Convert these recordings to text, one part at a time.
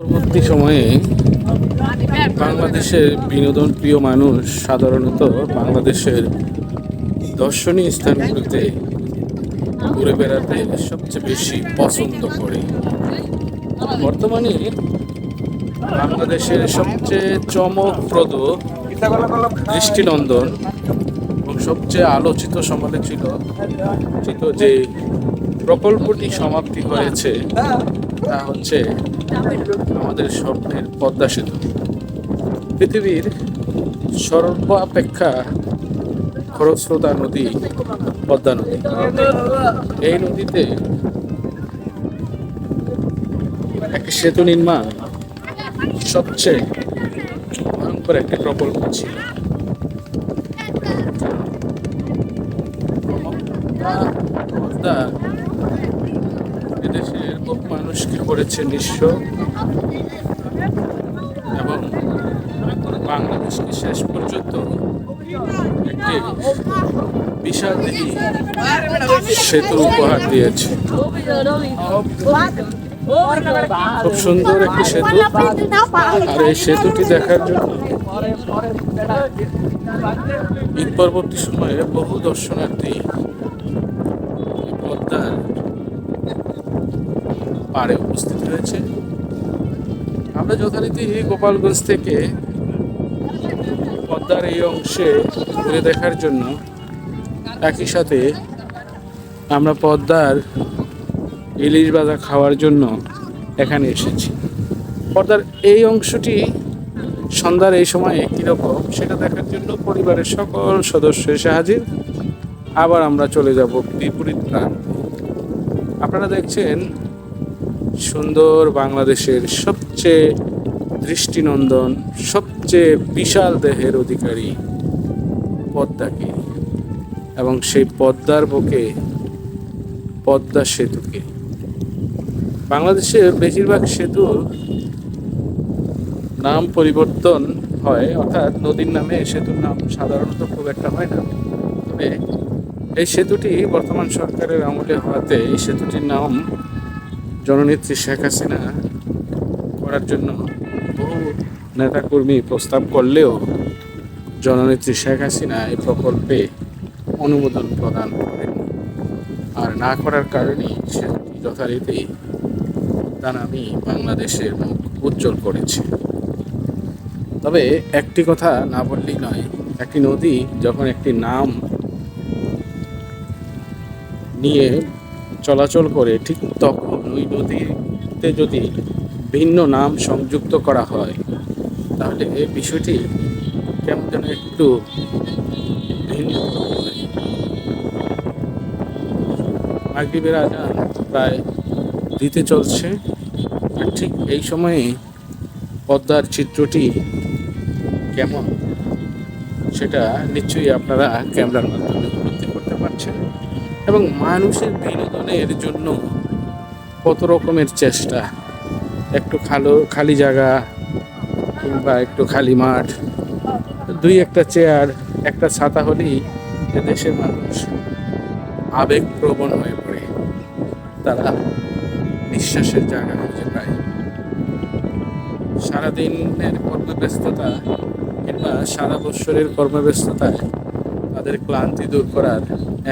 পরবর্তী সময়ে বাংলাদেশের বিনোদন প্রিয় মানুষ সাধারণত বাংলাদেশের দর্শনীয় স্থানগুলোতে ঘুরে বেড়াতে সবচেয়ে বেশি পছন্দ করে। বর্তমানে বাংলাদেশের সবচেয়ে চমকপ্রদ দৃষ্টিনন্দন এবং সবচেয়ে আলোচিত সমালোচিত চিত যে প্রকল্পটি সমাপ্তি হয়েছে তা হচ্ছে আমাদের স্বপ্নের পদ্মা সেতু। পৃথিবীর সর্বাপেক্ষা খরস্রোতা নদী পদ্মা নদী। এই নদীতে একটি সেতু নির্মাণ সবচেয়ে ভয়ঙ্কর একটি প্রকল্প ছিল। পদ্মা এদেশের বহু মানুষকে করেছে নিঃস্ব। এবং বাংলাদেশকে শেষ পর্যন্ত একটি বিশাল দেহী সেতু উপহার দিয়েছে। খুব সুন্দর একটি সেতু। আর এই সেতুটি দেখার জন্য ঈদ পরবর্তী সময়ে বহু দর্শনার্থী পদ্মার পাড়ে উপস্থিত হয়েছে আমরা যথারীতি গোপালগঞ্জ থেকে পদ্মার এই অংশে ঘুরে দেখার জন্য একই সাথে আমরা পদ্মার ইলিশ ভাজা খাওয়ার জন্য এখানে এসেছি। পর্দার এই অংশটি সন্ধ্যার এই সময়ে কীরকম সেটা দেখার জন্য পরিবারের সকল সদস্য এসে হাজির। আবার আমরা চলে যাব বিপরীত প্রাণ আপনারা দেখছেন সুন্দর বাংলাদেশের সবচেয়ে দৃষ্টিনন্দন, সবচেয়ে বিশাল দেহের অধিকারী পদ্মাকে এবং সেই পদ্মার বুকে, পদ্মা সেতুকে। বাংলাদেশের বেশিরভাগ সেতু নাম পরিবর্তন হয়, অর্থাৎ নদীর নামে সেতুর নাম সাধারণত খুব একটা হয় না। তবে এই সেতুটি বর্তমান সরকারের আমলে হওয়াতে এই সেতুটির নাম জননেত্রী শেখ হাসিনা করার জন্য বহু নেতাকর্মী প্রস্তাব করলেও জননেত্রী শেখ হাসিনা এই প্রকল্পে অনুমোদন প্রদান করেন আর না করার কারণেই সেতুটি যথারীতি নামি বাংলাদেশের মুখ উজ্জ্বল করেছে। তবে একটি কথা না বললেই নয়, একটি নদী যখন একটি নাম নিয়ে চলাচল করে ঠিক তখন ওই নদীতে যদি ভিন্ন নাম সংযুক্ত করা হয়, তাহলে এই বিষয়টি কেমন যেন একটু ভিন্ন। মাগরিবের আজান প্রায় দিতে চলছে, আর ঠিক এই সময়ে পদ্মার চিত্রটি কেমন সেটা নিশ্চয়ই আপনারা ক্যামেরার মাধ্যমে উপলব্ধি করতে পারছেন এবং মানুষের বিনোদনের জন্য কত রকমের চেষ্টা। একটু খালো, খালি জায়গা কিংবা একটু খালি মাঠ। দুই একটা চেয়ার, একটা ছাতা হলেই দেশের মানুষ আবেগপ্রবণ হয়ে পড়ে। তারা নিঃশ্বাসের জায়গা খুঁজে পায়। সারাদিনের কর্মব্যস্ততা কিংবা সারা বৎসরের কর্মব্যস্ততায় তাদের ক্লান্তি দূর করার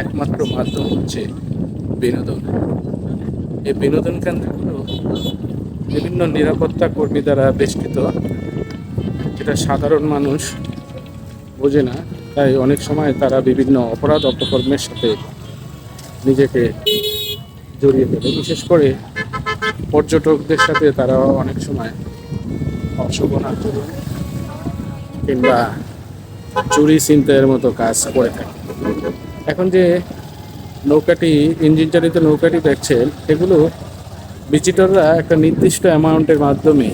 একমাত্র মাধ্যম হচ্ছে বিনোদন। এই বিনোদন কেন্দ্রগুলো বিভিন্ন নিরাপত্তা কর্মী দ্বারা বেষ্টিত। যেটা সাধারণ মানুষ বোঝে না, তাই অনেক সময় তারা বিভিন্ন অপরাধ অপকর্মের সাথে নিজেকে জড়িয়ে ফেলে। বিশেষ করে পর্যটকদের সাথে তারা অনেক সময় অশোভন আচরণ কিংবা চুরি ছিনতাইয়ের মতো কাজ করে থাকে। এখন যে নৌকাটি ইঞ্জিন চালিত নৌকাটি দেখছেন, এগুলো ভিজিটররা একটা নির্দিষ্ট অ্যামাউন্টের মাধ্যমে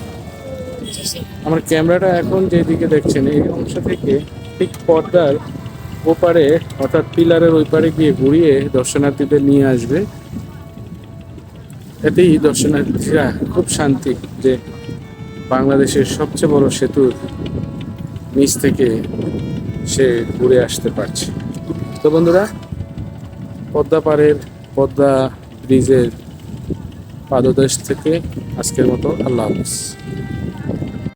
আমার ক্যামেরাটা এখন যেদিকে দেখছেন, এই অংশ থেকে ঠিক পর্দার ওপারে, অর্থাৎ পিলারের ওই পারে গিয়ে ঘুরিয়ে দর্শনার্থীদের নিয়ে আসবে। এতেই দর্শনার্থীরা খুব শান্তি যে বাংলাদেশের সবচেয়ে বড় সেতুর নিচ থেকে সে ঘুরে আসতে পারছে। তো বন্ধুরা পদ্মা পাড়ের পদ্মা ব্রিজের পাদদেশ থেকে আজকের মতো আল্লাহ হাফিজ।